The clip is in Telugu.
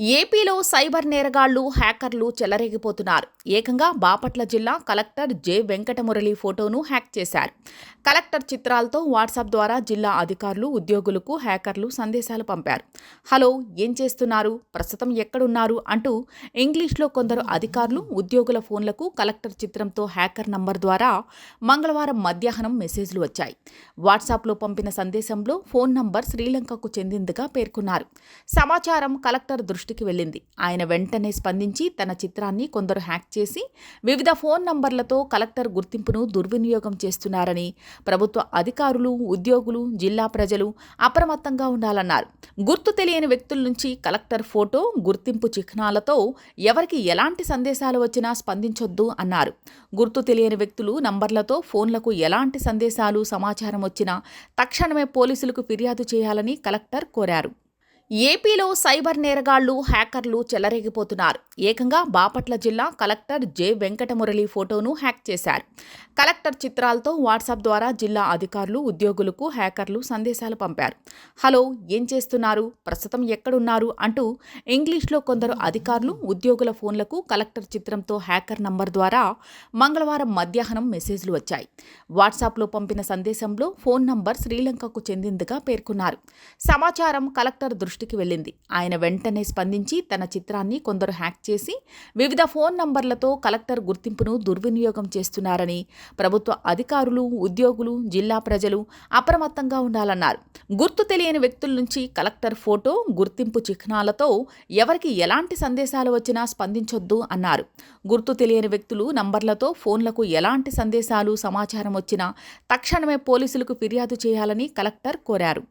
ఏపీలో సైబర్ నేరగాళ్ళు హ్యాకర్లు చెలరేగిపోతున్నారు. ఏకంగా బాపట్ల జిల్లా కలెక్టర్ జె. వెంకటమురళి ఫోటోను హ్యాక్ చేశారు. కలెక్టర్ చిత్రాలతో వాట్సాప్ ద్వారా జిల్లా అధికారులు ఉద్యోగులకు హ్యాకర్లు సందేశాలు పంపారు. హలో ఏం చేస్తున్నారు? ప్రస్తుతం ఎక్కడున్నారు? అంటూ ఇంగ్లీష్లో కొందరు అధికారులు ఉద్యోగుల ఫోన్లకు కలెక్టర్ చిత్రంతో హ్యాకర్ నంబర్ ద్వారా మంగళవారం మధ్యాహ్నం మెసేజ్లు వచ్చాయి. వాట్సాప్లో పంపిన సందేశంలో ఫోన్ నంబర్ శ్రీలంకకు చెందిందిగా పేర్కొన్నారు. సమాచారం కలెక్టర్ దృష్టి దృష్టికి వెళ్ళింది. ఆయన వెంటనే స్పందించి తన చిత్రాన్ని కొందరు హ్యాక్ చేసి వివిధ ఫోన్ నంబర్లతో కలెక్టర్ గుర్తింపును దుర్వినియోగం చేస్తున్నారని ప్రభుత్వ అధికారులు ఉద్యోగులు జిల్లా ప్రజలు అప్రమత్తంగా ఉండాలన్నారు. గుర్తు తెలియని వ్యక్తుల నుంచి కలెక్టర్ ఫోటో గుర్తింపు చిహ్నాలతో ఎవరికి ఎలాంటి సందేశాలు వచ్చినా స్పందించొద్దు అన్నారు. గుర్తు తెలియని వ్యక్తులు నంబర్లతో ఫోన్లకు ఎలాంటి సందేశాలు సమాచారం వచ్చినా తక్షణమే పోలీసులకు ఫిర్యాదు చేయాలని కలెక్టర్ కోరారు. ఏపీలో సైబర్ నేరగాళ్ళు హ్యాకర్లు చెలరేగిపోతున్నారు. ఏకంగా బాపట్ల జిల్లా కలెక్టర్ జె. వెంకటమురళి ఫోటోను హ్యాక్ చేశారు. కలెక్టర్ చిత్రాలతో వాట్సాప్ ద్వారా జిల్లా అధికారులు ఉద్యోగులకు హ్యాకర్లు సందేశాలు పంపారు. హలో ఏం చేస్తున్నారు? ప్రస్తుతం ఎక్కడున్నారు? అంటూ ఇంగ్లీష్లో కొందరు అధికారులు ఉద్యోగుల ఫోన్లకు కలెక్టర్ చిత్రంతో హ్యాకర్ నంబర్ ద్వారా మంగళవారం మధ్యాహ్నం మెసేజ్లు వచ్చాయి. వాట్సాప్లో పంపిన సందేశంలో ఫోన్ నంబర్ శ్రీలంకకు చెందిందిగా పేర్కొన్నారు. సమాచారం కలెక్టర్ దృష్టి దృష్టికి వెళ్ళింది. ఆయన వెంటనే స్పందించి తన చిత్రాన్ని కొందరు హ్యాక్ చేసి వివిధ ఫోన్ నంబర్లతో కలెక్టర్ గుర్తింపును దుర్వినియోగం చేస్తున్నారని ప్రభుత్వ అధికారులు ఉద్యోగులు జిల్లా ప్రజలు అప్రమత్తంగా ఉండాలన్నారు. గుర్తు తెలియని వ్యక్తుల నుంచి కలెక్టర్ ఫోటో గుర్తింపు చిహ్నాలతో ఎవరికి ఎలాంటి సందేశాలు వచ్చినా స్పందించొద్దు అన్నారు. గుర్తు తెలియని వ్యక్తులు నంబర్లతో ఫోన్లకు ఎలాంటి సందేశాలు సమాచారం వచ్చినా తక్షణమే పోలీసులకు ఫిర్యాదు చేయాలని కలెక్టర్ కోరారు.